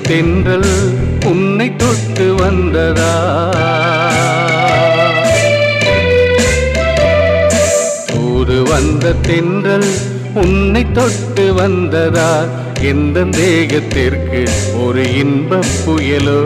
தென்றல் உன்னை தொட்டு வந்ததா? தூது வந்த தென்றல் உன்னை தொட்டு வந்ததா? எந்த தேகத்திற்கு ஒரு இன்பம் புயலோ?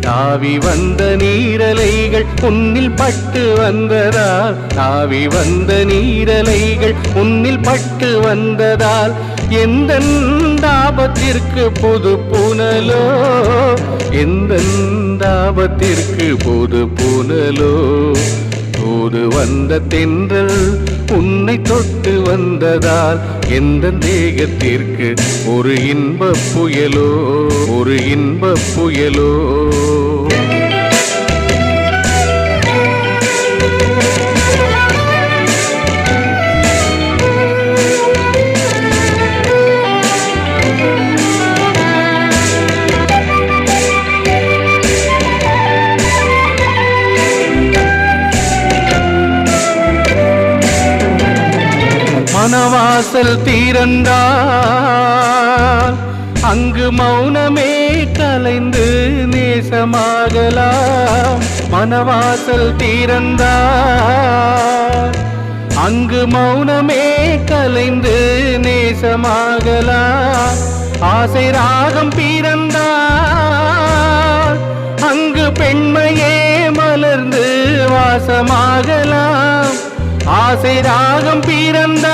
தாவி வந்த நீரலைகள் உன்னில் பட்டு வந்ததால் தாவி வந்த நீரலைகள் உன்னில் பட்டு வந்ததால் எந்த தாபத்திற்கு புது புனலோ? எந்த தாபத்திற்கு புது புனலோ? தூது வந்த தென்றல் உன்னை தொட்டு வந்ததால் எந்த தேகத்திற்கு ஒரு இன்ப புயலோ? ஒரு இன்ப புயலோ? மனவாசல் தீரந்தால் அங்கு மௌனமே கலைந்து நேசமாகலாம். மனவாசல் தீரந்தால் அங்கு மௌனமே கலைந்து நேசமாகலாம். ஆசை ராகம் பிறந்தால் அங்கு பெண்மையே மலர்ந்து வாசமாகலாம். ஆசை ராகம் பிறந்தால்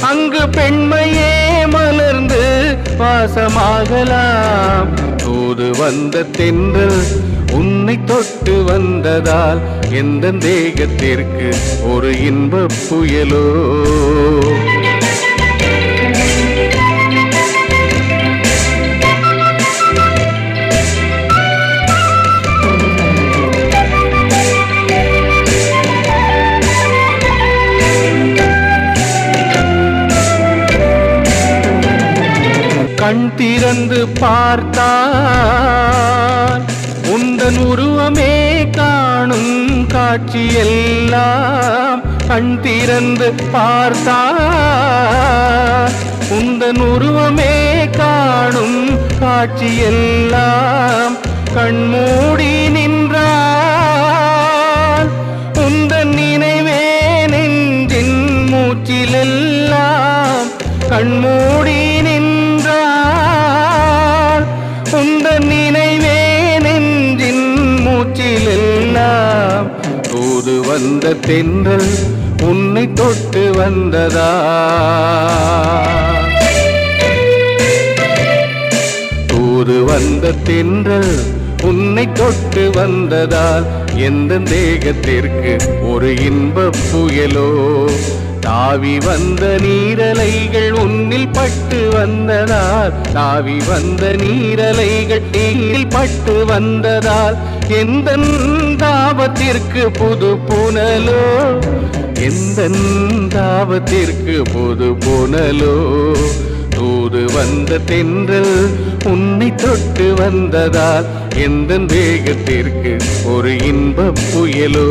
அங்கு பெண்மையே மலர்ந்து வாசமாகலாம். தூது வந்த தென்றல் உன்னை தொட்டு வந்ததால் எந்த தேகத்திற்கு ஒரு இன்ப புயலோ? கண் திறந்து பார்த்தால் உந்தன் உருவமே காணும் காட்சியெல்லாம் கண் திறந்து பார்த்தால் உந்தன் உருவமே காணும் காட்சியெல்லாம் கண்மூடி நின்றால் உந்தன் நினைவே நெஞ்சின் மூச்சிலெல்லாம் கண்மூடி உந்த நினைவே நெஞ்சின் மூச்சிலெல்லாம் தூது வந்த தென்றல் உன்னை தொட்டு வந்ததா? தூது வந்த தென்றல் உன்னை தொட்டு வந்ததால் எந்த தேகத்திற்கு ஒரு இன்ப புயலோ தாவி வந்த நீரலைகள் உன்னில் பட்டு வந்ததால் தாவி வந்த நீரலைகள் நீரில் பட்டு வந்ததால் எந்த தாபத்திற்கு புது புனலோ எந்த தாபத்திற்கு புது புனலோ தூது வந்த தென்றல் உன்னை தொட்டு வந்ததால் எந்த வேகத்திற்கு ஒரு இன்பப் புயலோ